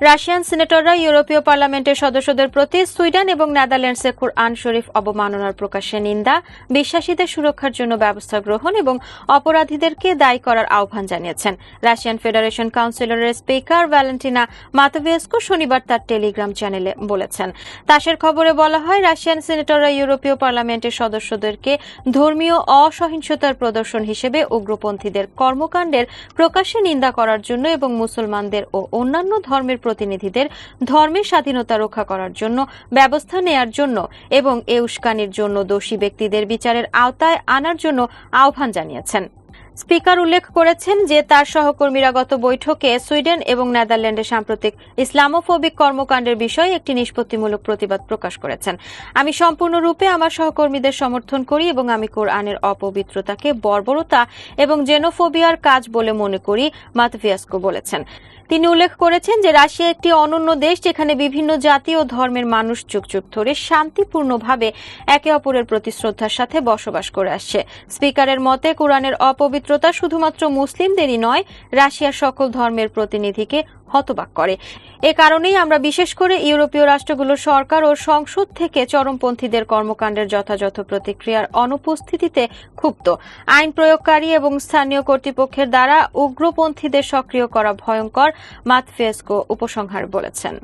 Russian সিনেটররা ইউরোপীয় পার্লামেন্টের সদস্যদের প্রতি সুইডেন এবং নেদারল্যান্ডসে কুরআন শরীফ অবমাননার প্রকাশ্যে নিন্দা, বিশ্বাসীদের সুরক্ষার জন্য ব্যবস্থা গ্রহণ এবং অপরাধীদেরকে দায়ী করার আহ্বান জানিয়েছেন। রাশিয়ান ফেডারেশন কাউন্সিলরের স্পিকার ভ্যালেন্টিনা মাতভিয়েস্কো শনিবার তার টেলিগ্রাম চ্যানেলে বলেছেন, তাসের খবরে বলা হয়, রাশিয়ান সিনেটররা ইউরোপীয় পার্লামেন্টের সদস্যদেরকে ধর্মীয় অসহিংসতার প্রদর্শন হিসেবে উগ্রপন্থীদের কর্মকাণ্ডের প্রকাশ্যে নিন্দা করার জন্য এবং মুসলমানদের ও অন্যান্য ধর্মের প্রতিনিধিদের ধর্মের স্বাধীনতা রক্ষা করার জন্য ব্যবস্থা নেয়ার জন্য এবং এ উস্কানির জন্য দোষী ব্যক্তিদের বিচারের আওতায় আনার জন্য আহ্বান জানিয়েছেন। স্পিকার উল্লেখ করেছেন যে তার সহকর্মীরা গত বৈঠকে সুইডেন এবং নেদারল্যান্ডে সাম্প্রতিক ইসলামোফোবিক কর্মকাণ্ডের বিষয়ে একটি নিষ্পত্তিমূলক প্রতিবাদ প্রকাশ করেছেন। আমি সম্পূর্ণরূপে আমার সহকর্মীদের সমর্থন করি এবং আমি কোরআনের অপবিত্রতাকে, বর্বরতা এবং জেনোফোবিয়ার কাজ বলে মনে করি মাতভিয়াস্কো বলেছেন। তিনি উল্লেখ করেছেন যে রাশিয়া একটি অনন্য দেশ যেখানে বিভিন্ন জাতি ও ধর্মের মানুষ যুগ যুগ ধরে শান্তিপূর্ণভাবে একে অপরের প্রতি শ্রদ্ধার সাথে বসবাস করে আসছে। স্পিকারের মতে, কোরআনের অপবিত্রতা শুধুমাত্র মুসলিমদেরই নয়, রাশিয়ার সকল ধর্মের প্রতিনিধিকে হতবাক করে। এ কারণেই আমরা বিশেষ করে ইউরোপীয় রাষ্ট্রগুলোর সরকার ও সংসদ থেকে চরমপন্থীদের কর্মকাণ্ডের যথাযথ প্রতিক্রিয়ার অনুপস্থিতিতে ক্ষুব্ধ। আইন প্রয়োগকারী এবং স্থানীয় কর্তৃপক্ষের দ্বারা উগ্রপন্থীদের সক্রিয় করা ভয়ঙ্কর, মাতফেস্কো উপসংহার বলেছেন।